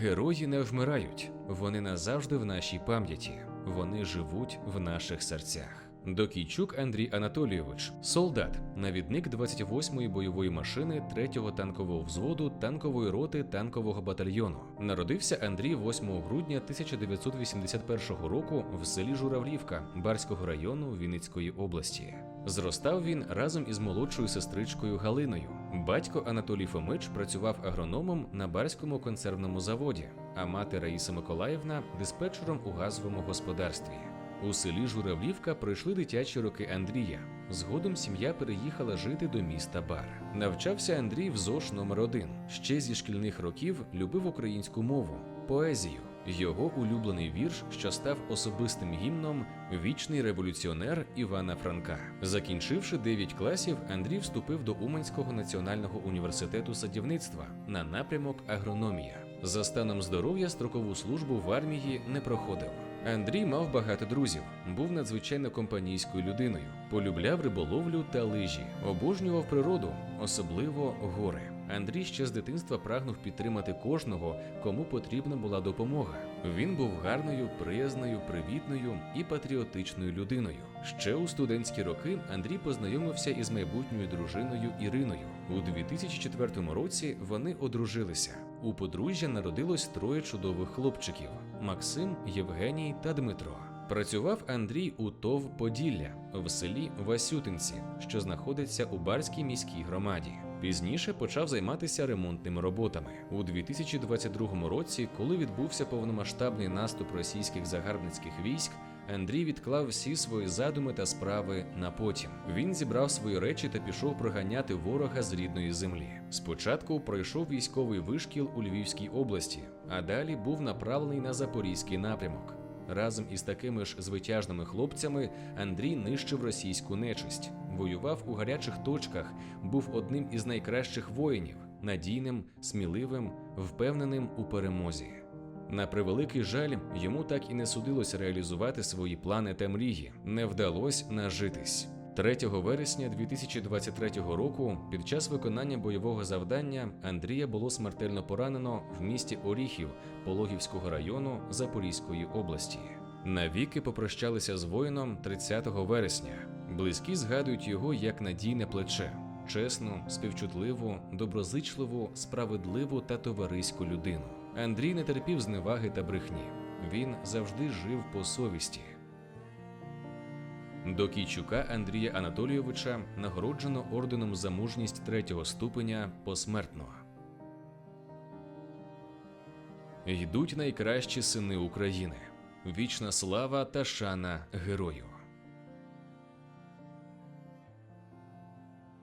Герої не вмирають, вони назавжди в нашій пам'яті, вони живуть в наших серцях. Докійчук Андрій Анатолійович, солдат, навідник 28-ї бойової машини 3-го танкового взводу танкової роти танкового батальйону. Народився Андрій 8 грудня 1981 року в селі Журавлівка Барського району Вінницької області. Зростав він разом із молодшою сестричкою Галиною. Батько Анатолій Фомич працював агрономом на барському консервному заводі, а мати Раїса Миколаївна диспетчером у газовому господарстві. У селі Журавлівка пройшли дитячі роки Андрія. Згодом сім'я переїхала жити до міста Бар. Навчався Андрій в ЗОШ номер 1 Ще зі шкільних років любив українську мову, поезію. Його улюблений вірш, що став особистим гімном Вічний революціонер Івана Франка. Закінчивши 9 класів, Андрій вступив до Уманського національного університету садівництва на напрямок агрономія. За станом здоров'я строкову службу в армії не проходив. Андрій мав багато друзів, був надзвичайно компанійською людиною, полюбляв риболовлю та лижі, обожнював природу, особливо гори. Андрій ще з дитинства прагнув підтримати кожного, кому потрібна була допомога. Він був гарною, приязною, привітною і патріотичною людиною. Ще у студентські роки Андрій познайомився із майбутньою дружиною Іриною. У 2004 році вони одружилися. У подружжя народилось троє чудових хлопчиків: Максим, Євгеній та Дмитро. Працював Андрій у ТОВ Поділля в селі Васютинці, що знаходиться у Барській міській громаді. Пізніше почав займатися ремонтними роботами. У 2022 році, коли відбувся повномасштабний наступ російських загарбницьких військ, Андрій відклав всі свої задуми та справи на потім. Він зібрав свої речі та пішов проганяти ворога з рідної землі. Спочатку пройшов військовий вишкіл у Львівській області, а далі був направлений на запорізький напрямок. Разом із такими ж звитяжними хлопцями Андрій нищив російську нечисть, воював у гарячих точках, був одним із найкращих воїнів, надійним, сміливим, впевненим у перемозі. На превеликий жаль, йому так і не судилось реалізувати свої плани та мрії, не вдалося нажитись. 3 вересня 2023 року, під час виконання бойового завдання, Андрія було смертельно поранено в місті Оріхів Пологівського району Запорізької області. Навіки попрощалися з воїном 30 вересня. Близькі згадують його як надійне плече, чесну, співчутливу, доброзичливу, справедливу та товариську людину. Андрій не терпів зневаги та брехні. Він завжди жив по совісті. До Кійчука Андрія Анатолійовича нагороджено орденом за мужність третього ступеня посмертно. Йдуть найкращі сини України. Вічна слава та шана герою.